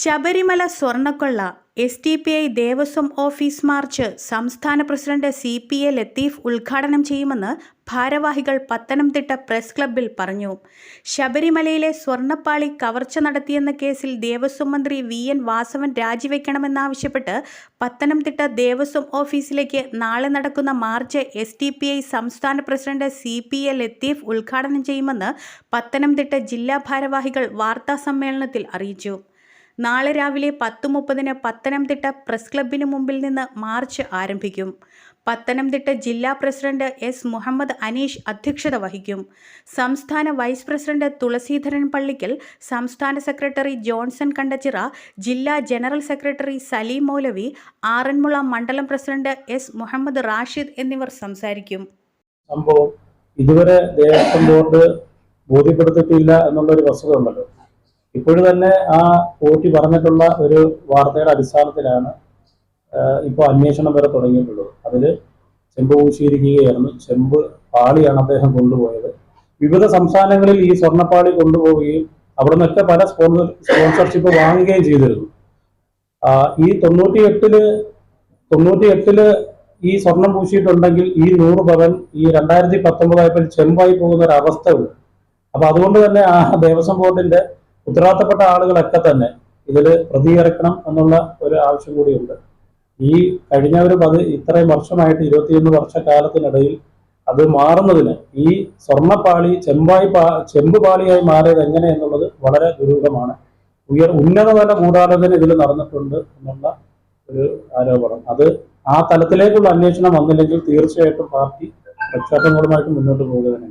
Sabarimala സ്വർണക്കൊള്ള S T P I Devaswom office march സംസ്ഥാന president C P A Latheef ഉദ്ഘാടനം ചെയ്യുമെന്ന് ഭാരവാഹികൾ പത്തനംതിട്ട പ്രസ് ക്ലബ്ബിൽ പറഞ്ഞു. ശബരിമലയിലെ സ്വർണപ്പാളി കവർച്ച നടത്തിയെന്ന കേസിൽ ദേവസ്വം മന്ത്രി വി എൻ വാസവൻ രാജിവെക്കണമെന്നാവശ്യപ്പെട്ട് പത്തനംതിട്ട ദേവസ്വം ഓഫീസിലേക്ക് നാളെ നടക്കുന്ന march S T P I സംസ്ഥാന president C P A Latheef ഉദ്ഘാടനം ചെയ്യുമെന്ന് പത്തനംതിട്ട ജില്ലാ ഭാരവാഹികൾ വാർത്താസമ്മേളനത്തിൽ അറിയിച്ചു. നാളെ രാവിലെ പത്ത് മുപ്പതിന് പത്തനംതിട്ട പ്രസ് ക്ലബിന് മുമ്പിൽ നിന്ന് മാർച്ച് ആരംഭിക്കും. പത്തനംതിട്ട ജില്ലാ പ്രസിഡന്റ് എസ് മുഹമ്മദ് അനീഷ് അധ്യക്ഷത വഹിക്കും. സംസ്ഥാന വൈസ് പ്രസിഡന്റ് തുളസീധരൻ പള്ളിക്കൽ സംസ്ഥാന സെക്രട്ടറി ജോൺസൺ കണ്ടച്ചിറ ജില്ലാ ജനറൽ സെക്രട്ടറി സലീം മൗലവി ആറന്മുള മണ്ഡലം പ്രസിഡന്റ് എസ് മുഹമ്മദ് റാഷിദ് എന്നിവർ സംസാരിക്കും. സംഭവം ഇതുവരെ ദേവസ്വം ബോർഡ് ബോധ്യപ്പെടുത്തിയിട്ടില്ല എന്നുള്ളൊരു വസ്തുത ഉണ്ടല്ലോ. ഇപ്പോഴും തന്നെ ആ പോറ്റി പറഞ്ഞിട്ടുള്ള ഒരു വാർത്തയുടെ അടിസ്ഥാനത്തിലാണ് ഇപ്പോൾ അന്വേഷണം വരെ തുടങ്ങിയിട്ടുള്ളത്. അതിൽ ചെമ്പ് പൂശിയിരിക്കുകയായിരുന്നു. ചെമ്പ് പാളിയാണ് അദ്ദേഹം കൊണ്ടുപോയത്. വിവിധ സംസ്ഥാനങ്ങളിൽ ഈ സ്വർണപ്പാളി കൊണ്ടുപോവുകയും അവിടെ നിന്നൊക്കെ പല സ്പോൺസർ സ്പോൺസർഷിപ്പ് വാങ്ങുകയും ചെയ്തിരുന്നു. ഈ തൊണ്ണൂറ്റി എട്ടിൽ തൊണ്ണൂറ്റി എട്ടിൽ ഈ സ്വർണം പൂശിയിട്ടുണ്ടെങ്കിൽ ഈ നൂറ് പവൻ ഈ രണ്ടായിരത്തി പത്തൊമ്പതായപ്പോൾ ചെമ്പായി പോകുന്ന ഒരു അവസ്ഥ ഉണ്ട് അപ്പൊ അതുകൊണ്ട് തന്നെ ആ ദേവസ്വം ബോർഡിന്റെ ഉത്തരവാദിത്തപ്പെട്ട ആളുകളൊക്കെ തന്നെ ഇതിൽ പ്രതികരിക്കണം എന്നുള്ള ഒരു ആവശ്യം കൂടിയുണ്ട്. ഈ കഴിഞ്ഞ ഒരു പതി ഇത്രയും വർഷമായിട്ട് ഇരുപത്തിയൊന്ന് വർഷക്കാലത്തിനിടയിൽ അത് മാറുന്നതിന് ഈ സ്വർണപ്പാളി ചെമ്പായി പാ ചെമ്പ് പാളിയായി മാറിയത് എങ്ങനെ എന്നുള്ളത് വളരെ ദുരൂഹമാണ്. ഉയർ ഉന്നതതല ഗൂഢാലോചന ഇതിൽ നടന്നിട്ടുണ്ട് എന്നുള്ള ഒരു ആരോപണം. അത് ആ തലത്തിലേക്കുള്ള അന്വേഷണം വന്നില്ലെങ്കിൽ തീർച്ചയായിട്ടും പാർട്ടി പ്രക്ഷോഭങ്ങളുമായിട്ട് മുന്നോട്ട് പോകുക തന്നെ